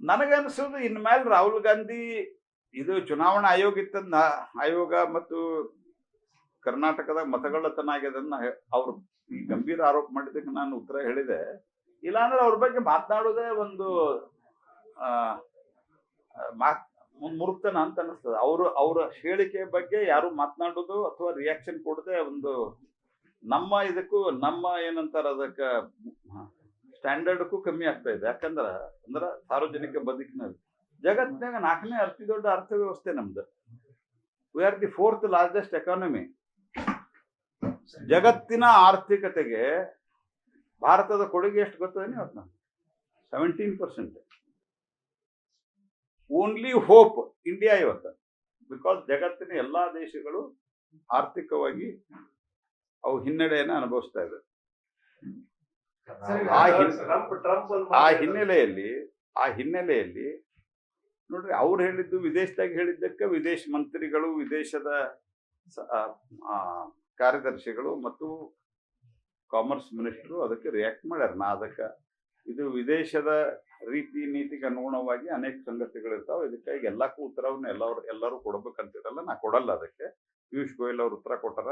ನನಗನ್ಸೋದು ಇನ್ಮೇಲೆ ರಾಹುಲ್ ಗಾಂಧಿ ಇದು ಚುನಾವಣಾ ಆಯೋಗ ಇತ್ತನ್ನ ಆಯೋಗ ಮತ್ತು ಕರ್ನಾಟಕದ ಮತಗಳತನ ಆಗ್ಯದನ್ನ ಅವ್ರು ಈ ಗಂಭೀರ ಆರೋಪ ಮಾಡಿದ್ದಕ್ಕೆ ನಾನು ಉತ್ತರ ಹೇಳಿದೆ. ಇಲ್ಲಾಂದ್ರೆ ಅವ್ರ ಬಗ್ಗೆ ಮಾತನಾಡೋದೇ ಒಂದು ಮಾತ್ ಮುರುಕ್ತನ ಅಂತ ಅನಿಸ್ತದೆ ಅವರು, ಅವರ ಹೇಳಿಕೆ ಬಗ್ಗೆ ಯಾರು ಮಾತನಾಡೋದು ಅಥವಾ ರಿಯಾಕ್ಷನ್ ಕೊಡದೆ ಒಂದು ನಮ್ಮ ಇದಕ್ಕೂ ನಮ್ಮ ಏನಂತಾರ ಅದಕ್ಕೆ ಸ್ಟ್ಯಾಂಡರ್ಡ್ಗೂ ಕಮ್ಮಿ ಆಗ್ತಾ ಇದೆ. ಯಾಕಂದ್ರ, ಅಂದ್ರ ಸಾರ್ವಜನಿಕ ಬದುಕಿನಲ್ಲಿ. ಜಗತ್ತಿನಾಗ ನಾಲ್ಕನೇ ಅತಿ ದೊಡ್ಡ ಅರ್ಥವ್ಯವಸ್ಥೆ ನಮ್ದು. We are the fourth largest economy ಜಗತ್ತಿನ ಆರ್ಥಿಕತೆಗೆ ಭಾರತದ ಕೊಡುಗೆ ಎಷ್ಟು ಗೊತ್ತದೆ ಇವತ್ತು seventeen percent only hope India ಇವತ್ತು. ಬಿಕಾಸ್ ಜಗತ್ತಿನ ಎಲ್ಲಾ ದೇಶಗಳು ಆರ್ಥಿಕವಾಗಿ ಅವು ಹಿನ್ನಡೆಯನ್ನು ಅನುಭವಿಸ್ತಾ ಇದೆ ಆ ಹಿನ್ನೆಲೆಯಲ್ಲಿ ಆ ಹಿನ್ನೆಲೆಯಲ್ಲಿ ನೋಡ್ರಿ ಅವ್ರು ಹೇಳಿದ್ದು ವಿದೇಶದಾಗ ಹೇಳಿದ್ದಕ್ಕೆ ವಿದೇಶ ಮಂತ್ರಿಗಳು ವಿದೇಶದ ಕಾರ್ಯದರ್ಶಿಗಳು ಮತ್ತು ಕಾಮರ್ಸ್ ಮಿನಿಸ್ಟ್ರು ಅದಕ್ಕೆ ರಿಯಾಕ್ಟ್ ಮಾಡ್ಯಾರ. ನಾ ಅದಕ್ಕೆ ಇದು ವಿದೇಶದ ರೀತಿ ನೀತಿಗೆ ಅನುಗುಣವಾಗಿ ಅನೇಕ ಸಂಗತಿಗಳಿರ್ತಾವೆ ಇದಕ್ಕಾಗಿ ಎಲ್ಲಕ್ಕೂ ಉತ್ತರವನ್ನು ಎಲ್ಲರೂ ಎಲ್ಲರೂ ಕೊಡ್ಬೇಕಂತಿರಲ್ಲ ನಾ ಕೊಡಲ್ಲ ಅದಕ್ಕೆ. ಪಿಯೂಷ್ ಗೋಯಲ್ ಅವ್ರು ಉತ್ತರ ಕೊಟ್ಟಾರ.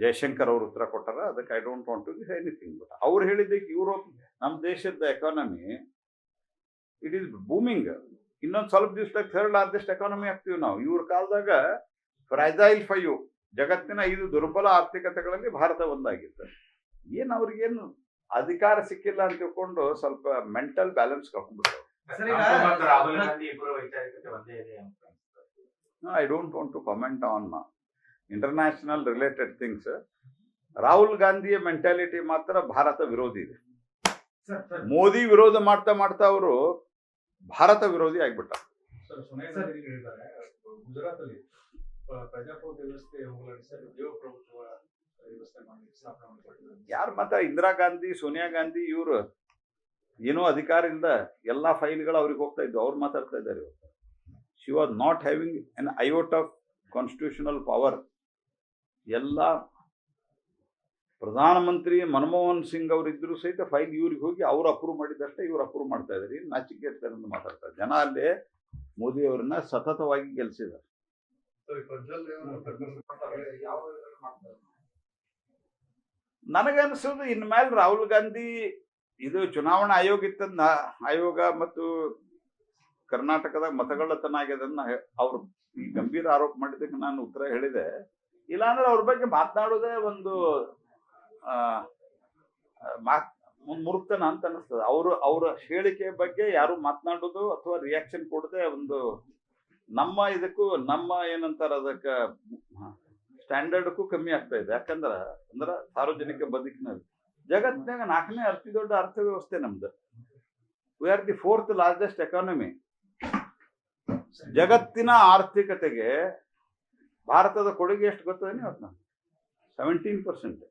ಜಯಶಂಕರ್ ಅವರು ಉತ್ತರ ಕೊಟ್ಟಾರ ಅದಕ್ಕೆ I don't want to anything but ಅವ್ರು ಹೇಳಿದ್ದಕ್ಕೆ ಯುರೋಪ್ ನಮ್ಮ ದೇಶದ ಎಕಾನಮಿ ಇಟ್ ಈಸ್ ಬೂಮಿಂಗ್ ಇನ್ನೊಂದು ಸ್ವಲ್ಪ ದಿವಸದಾಗ ಥರ್ಡ್ ಲಾರ್ಜೆಸ್ಟ್ ಎಕಾನಮಿ ಆಗ್ತೀವಿ ನಾವು. ಇವ್ರ ಕಾಲದಾಗ ಫ್ರೈಜೈಲ್ ಫೈವ್ ಜಗತ್ತಿನ ಐದು ದುರ್ಬಲ ಆರ್ಥಿಕತೆಗಳಲ್ಲಿ ಭಾರತ ಒಂದಾಗಿತ್ತು. ಏನು ಅವ್ರಿಗೇನು ಅಧಿಕಾರ ಸಿಕ್ಕಿಲ್ಲ ಅಂತ ತಿಳ್ಕೊಂಡು ಸ್ವಲ್ಪ mental balance ಕಳ್ಕೊಂಡ್ಬಿಡ್ತಾರೆ I don't want to comment on international related things Rahul ಗಾಂಧಿಯ ಮೆಂಟಾಲಿಟಿ ಮಾತ್ರ ಭಾರತ ವಿರೋಧಿ ಇದೆ. ಮೋದಿ ವಿರೋಧ ಮಾಡ್ತಾ ಮಾಡ್ತಾ ಅವರು ಭಾರತ ವಿರೋಧಿ ಆಗ್ಬಿಟ್ಟ. ಯಾರು ಮಾತ್ರ ಇಂದಿರಾ ಗಾಂಧಿ ಸೋನಿಯಾ ಗಾಂಧಿ ಇವರು ಏನೋ ಅಧಿಕಾರದಿಂದ ಎಲ್ಲಾ ಫೈಲ್ಗಳು ಅವ್ರಿಗೆ ಹೋಗ್ತಾ ಇದ್ವು ಅವ್ರು ಮಾತಾಡ್ತಾ ಇದ್ದಾರೆ she was not having an iota of constitutional power ಎಲ್ಲ ಪ್ರಧಾನಮಂತ್ರಿ ಮನಮೋಹನ್ ಸಿಂಗ್ ಅವರಿದ್ದರೂ ಸಹಿತ ಫೈಲ್ ಇವ್ರಿಗೆ ಹೋಗಿ ಅವ್ರು ಅಪ್ರೂವ್ ಮಾಡಿದಷ್ಟೇ ಇವ್ರು ಅಪ್ರೂವ್ ಮಾಡ್ತಾ ಇದ್ದಾರೆ ನಾಚಿಕೆ ಅಂತ ಮಾತಾಡ್ತಾರೆ ಜನ ಅಲ್ಲೇ ಮೋದಿ ಅವರನ್ನ ಸತತವಾಗಿ ಮಾಡ್ತಾರೆ. ನನಗನ್ಸೋದು ಇನ್ಮೇಲೆ ರಾಹುಲ್ ಗಾಂಧಿ ಇದು ಚುನಾವಣಾ ಆಯೋಗ ಇತ್ತನ್ನ ಆಯೋಗ ಮತ್ತು ಕರ್ನಾಟಕದ ಮತಗಳ್ಳತನ ಆಗ್ಯದನ್ನ ಅವರು ಅವ್ರು ಈ ಗಂಭೀರ ಆರೋಪ ಮಾಡಿದ್ದಕ್ಕೆ ನಾನು ಉತ್ತರ ಹೇಳಿದೆ. ಇಲ್ಲಾಂದ್ರೆ ಅವ್ರ ಬಗ್ಗೆ ಮಾತನಾಡೋದೇ ಒಂದು ಮುರುಕ್ತನ ಅಂತ ಅನಿಸ್ತದೆ ಅವರು, ಅವರ ಹೇಳಿಕೆ ಬಗ್ಗೆ ಯಾರು ಮಾತನಾಡೋದು ಅಥವಾ ರಿಯಾಕ್ಷನ್ ಕೊಡದೆ ಒಂದು ನಮ್ಮ ಇದಕ್ಕೂ, ನಮ್ಮ ಏನಂತಾರ ಅದಕ್ಕೆ ಸ್ಟ್ಯಾಂಡರ್ಡ್ಗೂ ಕಮ್ಮಿ ಆಗ್ತಾ ಇದೆ. ಯಾಕಂದ್ರ, ಅಂದ್ರ ಸಾರ್ವಜನಿಕ ಬದುಕಿನಲ್ಲಿ. ಜಗತ್ತಿನಾಗ ನಾಲ್ಕನೇ ಅತಿ ದೊಡ್ಡ ಅರ್ಥವ್ಯವಸ್ಥೆ ನಮ್ದು. We are the fourth largest economy ಜಗತ್ತಿನ ಆರ್ಥಿಕತೆಗೆ ಭಾರತದ ಕೊಡುಗೆ ಎಷ್ಟು ಗೊತ್ತದೆ ಇವತ್ತು ಸೆವೆಂಟೀನ್ ಪರ್ಸೆಂಟ್